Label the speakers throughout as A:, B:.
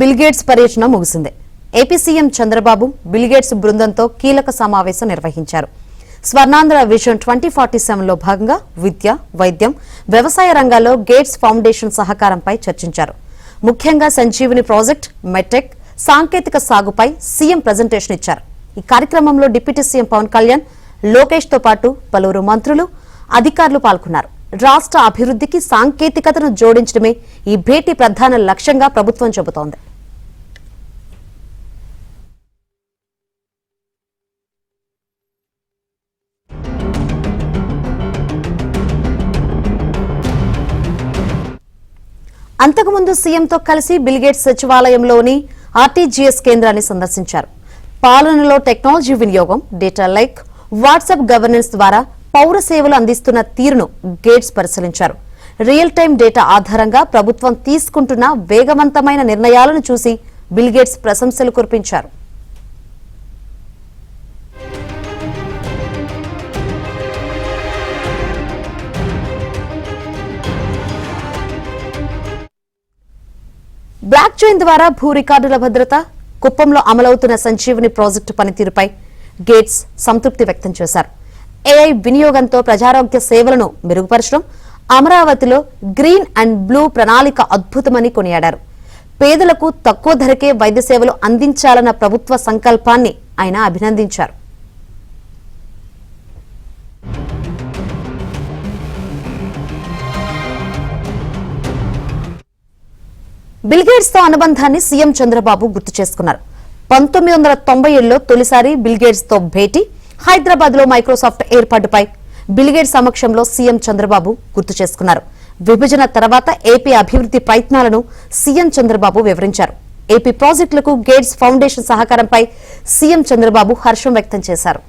A: Bill Gates పర్యటన ముగిసింది. AP CM Chandrababu Bill Gates బృందంతో కీలక సమావేశం నిర్వహించారు. స్వర్ణాంధ్ర విజన్ ట్వంటీ ఫార్టీ సెవెన్లో భాగంగా విద్య వైద్యం వ్యవసాయ రంగాల్లో గేట్స్ ఫౌండేషన్ సహకారంపై చర్చించారు. ముఖ్యంగా సంజీవిని ప్రాజెక్ట్ మెటెక్ సాంకేతిక సాగుపై సీఎం ప్రజెంటేషన్ ఇచ్చారు. ఈ కార్యక్రమంలో డిప్యూటీ సీఎం పవన్ కళ్యాణ్ లోకేష్తో పాటు పలువురు మంత్రులు అధికారులు పాల్గొన్నారు. రాష్ట్ర అభివృద్ధికి సాంకేతికతను జోడించడమే ఈ భేటీ ప్రధాన లక్ష్యంగా ప్రభుత్వం చెబుతోంది. అంతకుముందు సీఎంతో కలిసి బిల్గేట్స్ సచివాలయంలోని ఆర్టీజీఎస్ కేంద్రాన్ని సందర్శించారు. పాలనలో టెక్నాలజీ వినియోగం డేటా లైక్ వాట్సాప్ గవర్నెన్స్ ద్వారా పౌర సేవలు అందిస్తున్న తీరును గేట్స్ పరిశీలించారు. రియల్ టైం డేటా ఆధారంగా ప్రభుత్వం తీసుకుంటున్న వేగవంతమైన నిర్ణయాలను చూసి బిల్గేట్స్ ప్రశంసలు కురిపించారు. బ్లాక్ చైన్ ద్వారా భూ రికార్డుల భద్రత కుప్పంలో అమలవుతున్న సంజీవని ప్రాజెక్టు పనితీరుపై గేట్స్ సంతృప్తి వ్యక్తం చేశారు. ఏఐ వినియోగంతో ప్రజారోగ్య సేవలను మెరుగుపరచడం అమరావతిలో గ్రీన్ అండ్ బ్లూ ప్రణాళిక అద్భుతమని కొనియాడారు. పేదలకు తక్కువ ధరకే వైద్య సేవలు అందించాలన్న ప్రభుత్వ సంకల్పాన్ని ఆయన అభినందించారు. బిల్గేట్స్తో అనుబంధాన్ని సీఎం చంద్రబాబు గుర్తు చేసుకున్నారు. పంతొమ్మిది వందల తొంభై ఏడులో తొలిసారి బిల్గేట్స్తో భేటీ హైదరాబాద్లో మైక్రోసాఫ్ట్ ఏర్పాటుపై బిలిగేట్ సమక్షంలో సీఎం చంద్రబాబు గుర్తు చేసుకున్నారు. విభజన తర్వాత ఏపీ అభివృద్ధి ప్రయత్నాలను సీఎం చంద్రబాబు వివరించారు. ఏపీ ప్రాజెక్టులకు గేట్స్ ఫౌండేషన్ సహకారంపై సీఎం చంద్రబాబు హర్షం వ్యక్తం చేశారు.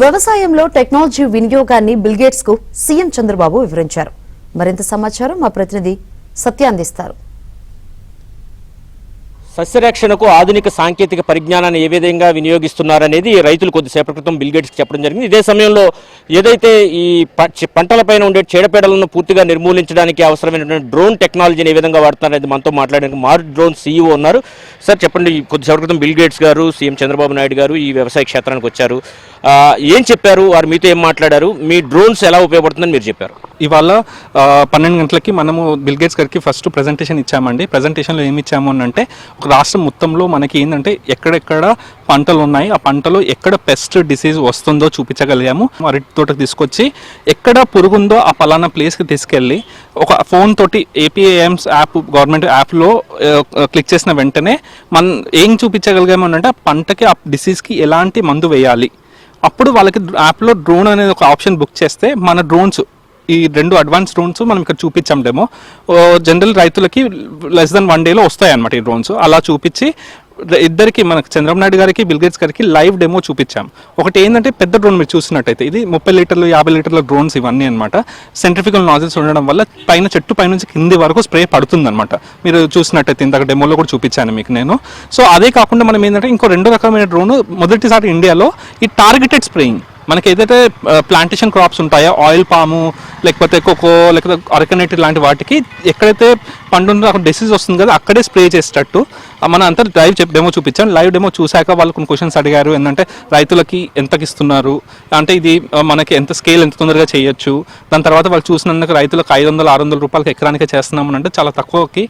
A: వ్యవసాయంలో టెక్నాలజీ వినియోగాన్ని బిల్గేట్స్కు సీఎం చంద్రబాబు వివరించారు. మరింత సమాచారం మా ప్రతినిధి సత్య అందిస్తారు.
B: సస్యరక్షణకు ఆధునిక సాంకేతిక పరిజ్ఞానాన్ని ఏ విధంగా వినియోగిస్తున్నారనేది రైతులు కొద్దిసేపటి క్రితం బిల్గేట్స్కి చెప్పడం జరిగింది. ఇదే సమయంలో ఏదైతే ఈ ప- పంటలపైన ఉండే చీడపీడలను పూర్తిగా నిర్మూలించడానికి అవసరమైనటువంటి డ్రోన్ టెక్నాలజీని ఏ విధంగా వాడుతున్నారనేది మనతో మాట్లాడడానికి మార్ డ్రోన్ సీఈఓ ఉన్నారు. సార్ చెప్పండి కొద్దిసేపటి క్రితం బిల్గేట్స్ గారు సీఎం చంద్రబాబు నాయుడు గారు ఈ వ్యవసాయ క్షేత్రానికి వచ్చారు. ఏం చెప్పారు? వారు మీతో ఏం మాట్లాడారు? మీ డ్రోన్స్ ఎలా ఉపయోగపడుతుందని మీరు చెప్పారు.
C: ఇవాళ పన్నెండు గంటలకి మనము బిల్గేట్స్ గారికి ఫస్ట్ ప్రజెంటేషన్ ఇచ్చామండి. ప్రజెంటేషన్లో ఏమి ఇచ్చాము అని అంటే ఒక రాష్ట్రం మొత్తంలో మనకి ఏంటంటే ఎక్కడెక్కడ పంటలు ఉన్నాయి ఆ పంటలో ఎక్కడ పెస్ట్ డిసీజ్ వస్తుందో చూపించగలిగాము. అరటి తోటకు తీసుకొచ్చి ఎక్కడ పురుగుందో ఆ పలానా ప్లేస్కి తీసుకెళ్ళి ఒక ఫోన్ తోటి ఏపీఏఎమ్స్ యాప్ గవర్నమెంట్ యాప్లో క్లిక్ చేసిన వెంటనే మనం ఏం చూపించగలిగాము అంటే పంటకి ఆ డిసీజ్కి ఎలాంటి మందు వేయాలి. అప్పుడు వాళ్ళకి యాప్లో డ్రోన్ అనేది ఒక ఆప్షన్ బుక్ చేస్తే మన డ్రోన్స్ ఈ రెండు అడ్వాన్స్ డ్రోన్స్ మనం ఇక్కడ చూపించాం డెమో జనరల్ రైతులకి లెస్ దెన్ వన్ డేలో వస్తాయి అనమాట ఈ డ్రోన్స్ అలా చూపించి ఇద్దరికి మనకు చంద్రబాబు నాయుడు గారికి బిల్గేట్స్ గారికి లైవ్ డెమో చూపించాం. ఒకటి ఏంటంటే పెద్ద డ్రోన్ మీరు చూసినట్టయితే ఇది ముప్పై లీటర్లు యాభై లీటర్ల డ్రోన్స్ ఇవన్నీ అనమాట సెంట్రిఫికల్ నాజిల్స్ ఉండడం వల్ల పైన చెట్టు పైనుంచి కింది వరకు స్ప్రే పడుతుందన్నమాట. మీరు చూసినట్టయితే ఇందాక డెమోలో కూడా చూపించాను మీకు నేను. సో అదే కాకుండా మనం ఏంటంటే ఇంకో రెండు రకమైన డ్రోన్ మొదటిసారి ఇండియాలో ఈ టార్గెటెడ్ స్ప్రేయింగ్ మనకి ఏదైతే ప్లాంటేషన్ క్రాప్స్ ఉంటాయో ఆయిల్ పాము లేకపోతే కోకో లేకపోతే అరకనెట్ లాంటి వాటికి ఎక్కడైతే పండు అక్కడ డిసీజ్ వస్తుంది కదా అక్కడే స్ప్రే చేసేటట్టు మన అంతా లైవ్ చెప్ డెమో చూపించాను లైవ్ డెమో చూశాక వాళ్ళు కొన్ని క్వశ్చన్స్ అడిగారు. ఏంటంటే రైతులకి ఎంతకి ఇస్తున్నారు అంటే ఇది మనకి ఎంత స్కేల్ ఎంత తొందరగా చేయొచ్చు? దాని తర్వాత వాళ్ళు చూసినందుకు రైతులకు ఐదు వందలు ఆరు వందల రూపాయలకి ఎకరానికే చేస్తున్నామని అంటే చాలా తక్కువకి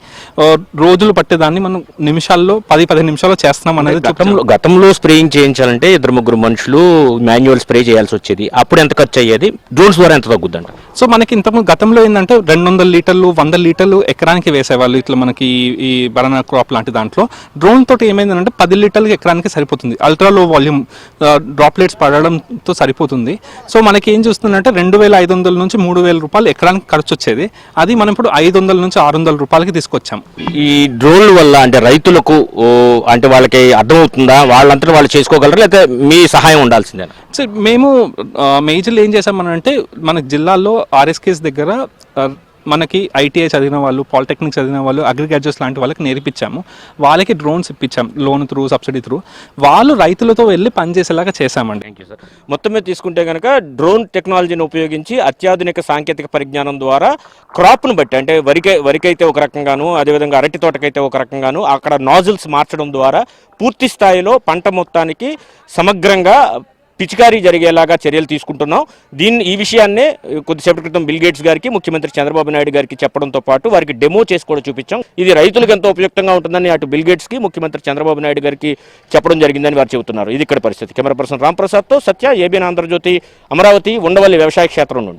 C: రోజులు పట్టేదాన్ని మనం నిమిషాల్లో పది పదిహేను నిమిషాల్లో చేస్తున్నాం అనేది
B: గతంలో గతంలో స్ప్రేయింగ్ చేయించాలంటే ఇద్దరు ముగ్గురు మనుషులు మాన్యువల్ స్ప్రే చేయాల్సి వచ్చేది. అప్పుడు ఎంత ఖర్చు అయ్యేది? డ్రోన్స్ ద్వారా ఎంత తగ్గుద్దంట?
C: సో మనకి ఇంతకు గతంలో ఏంటంటే రెండు వందల లీటర్లు వంద లీటర్లు ఎకరానికి వేసేవాళ్ళు. ఇట్లా మనకి ఈ- ఈ బనానా క్రాప్ లాంటి దాంట్లో. డ్రోన్ తోటి ఏమైందంటే పది లీటర్లకి ఎకరానికి సరిపోతుంది. అల్ట్రా లో వాల్యూమ్ డ్రాప్లెట్స్ పడడంతో సరిపోతుంది. సో మనకి ఏం చూస్తుందంటే రెండు వేల ఐదు వందల నుంచి మూడు వేల రూపాయలు ఎకరానికి ఖర్చు వచ్చేది అది మనం ఇప్పుడు ఐదు వందల నుంచి ఆరు వందల రూపాయలకి తీసుకొచ్చాం.
B: ఈ డ్రోన్ల వల్ల అంటే రైతులకు అంటే వాళ్ళకి అర్థమవుతుందా? వాళ్ళంతటా వాళ్ళు చేసుకోగలరా? లేకపోతే మీ సహాయం ఉండాల్సిందేనా?
C: సో మేము మేజర్లు ఏం చేసామని అంటే మన జిల్లాలో ఆర్ఎస్కేస్ దగ్గర మనకి ఐటీఐ చదివిన వాళ్ళు పాలిటెక్నిక్ చదివిన వాళ్ళు అగ్రికల్చర్స్ లాంటి వాళ్ళకి నేర్పించాము. వాళ్ళకి డ్రోన్స్ ఇప్పించాం లోన్ త్రూ సబ్సిడీ త్రూ వాళ్ళు రైతులతో వెళ్ళి పనిచేసేలాగా చేశామండి.
B: థ్యాంక్ యూ సార్ మొత్తం మీద తీసుకుంటే కనుక డ్రోన్ టెక్నాలజీని ఉపయోగించి అత్యాధునిక సాంకేతిక పరిజ్ఞానం ద్వారా క్రాప్ను బట్టి అంటే వరికై వరికైతే ఒక రకంగాను అదేవిధంగా అరటి తోటకైతే ఒక రకంగాను అక్కడ నాజిల్స్ మార్చడం ద్వారా పూర్తి స్థాయిలో పంట మొత్తానికి సమగ్రంగా పిచికారీ జరిగేలాగా చర్యలు తీసుకుంటున్నాం. దీన్ని ఈ విషయాన్నే కొద్దిసేపటి క్రితం బిల్ గేట్స్ గారికి ముఖ్యమంత్రి చంద్రబాబు నాయుడు గారికి చెప్పడంతో పాటు వారికి డెమో చేసి కూడా చూపించాం. ఇది రైతులకు ఎంతో ఉపయుక్తంగా ఉంటుందని అటు బిల్ గేట్స్కి ముఖ్యమంత్రి చంద్రబాబు నాయుడు గారికి చెప్పడం జరిగిందని వారు చెబుతున్నారు. ఇది ఇక్కడ పరిస్థితి. కెమెరా పర్సన్ రాంప్రసాద్తో సత్య ఏబిఎన్ ఆంధ్రజ్యోతి అమరావతి ఉండవల్లి వ్యవసాయ క్షేత్రం నుండి.